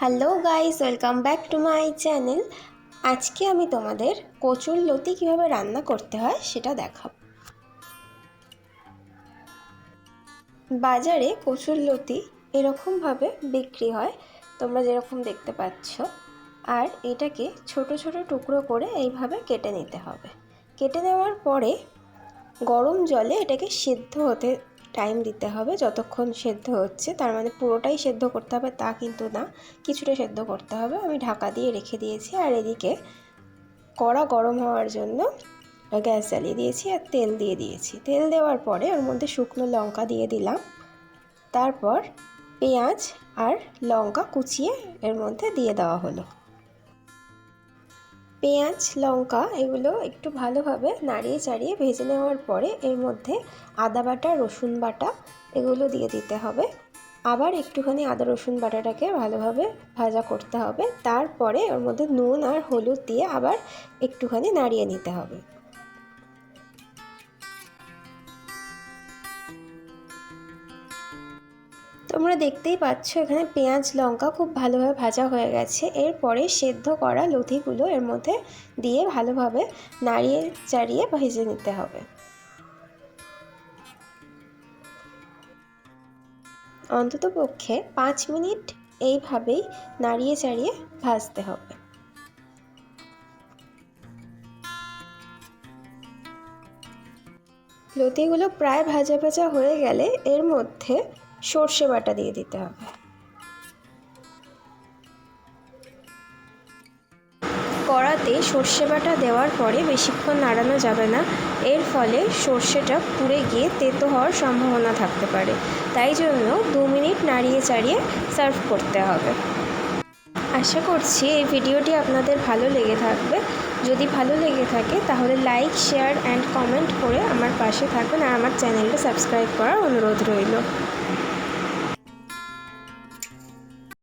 Hello guys, welcome back to my channel. আজকে আমি তোমাদের কচুর লতি কীভাবে রান্না করতে হয় সেটা দেখাব। বাজারে কচুর লতি এরকমভাবে বিক্রি হয়, তোমরা যেরকম দেখতে পাচ্ছ। আর এটাকে ছোট ছোট টুকরো করে এইভাবে কেটে নিতে হবে। কেটে নেওয়ার পরে গরম জলে এটাকে সিদ্ধ হতে টাইম দিতে হবে, যতক্ষণ সেদ্ধ হচ্ছে, তার মানে পুরোটাই সেদ্ধ করতে হবে তা কিন্তু না, কিছুটা সেদ্ধ করতে হবে। আমি ঢাকা দিয়ে রেখে দিয়েছি আর এদিকে কড়া গরম হওয়ার জন্য গ্যাস জ্বালিয়ে দিয়েছি আর তেল দিয়ে দিয়েছি। তেল দেওয়ার পরে ওর মধ্যে শুকনো লঙ্কা দিয়ে দিলাম। তারপর পেঁয়াজ আর লঙ্কা কুচিয়ে এর মধ্যে দিয়ে দেওয়া হলো। পেঁয়াজ, লঙ্কা এগুলো একটু ভালোভাবে নাড়িয়ে চাড়িয়ে ভেজে নেওয়ার পরে এর মধ্যে আদা বাটা, রসুন বাটা এগুলো দিয়ে দিতে হবে। আবার একটুখানি আদা, রসুন বাটাটাকে ভালোভাবে ভাজা করতে হবে। তারপরে ওর মধ্যে নুন আর হলুদ দিয়ে আবার একটুখানি নাড়িয়ে নিতে হবে। তোমরা দেখতেই পাচ্ছ এখানে পেঁয়াজ, লঙ্কা খুব ভালোভাবে ভাজা হয়ে গেছে। এরপরে সেদ্ধ করা লথিগুলো এর মধ্যে দিয়ে ভালোভাবে নাড়িয়ে চাড়িয়ে ভেজে নিতে হবে। অন্তত পক্ষে পাঁচ মিনিট এইভাবেই নাড়িয়ে চাড়িয়ে ভাজতে হবে। লতিগুলো প্রায় ভাজা ভাজা হয়ে গেলে এর মধ্যে সর্ষে বাটা দিয়ে দিতে হবে। কড়াতে সর্ষে বাটা দেওয়ার পরে বেশিক্ষণ নাড়ানো যাবে না। এর ফলে সর্ষেটা পুড়ে গিয়ে তেতো হওয়ার সম্ভাবনা থাকতে পারে। তাই জন্য দু মিনিট নাড়িয়ে চাড়িয়ে সার্ভ করতে হবে। আশা করছি এই ভিডিওটি আপনাদের ভালো লেগে থাকবে। যদি ভালো লেগে থাকে তাহলে লাইক, শেয়ার, অ্যান্ড কমেন্ট করে আমার পাশে থাকুন আর আমার চ্যানেলটা সাবস্ক্রাইব করার অনুরোধ রইল।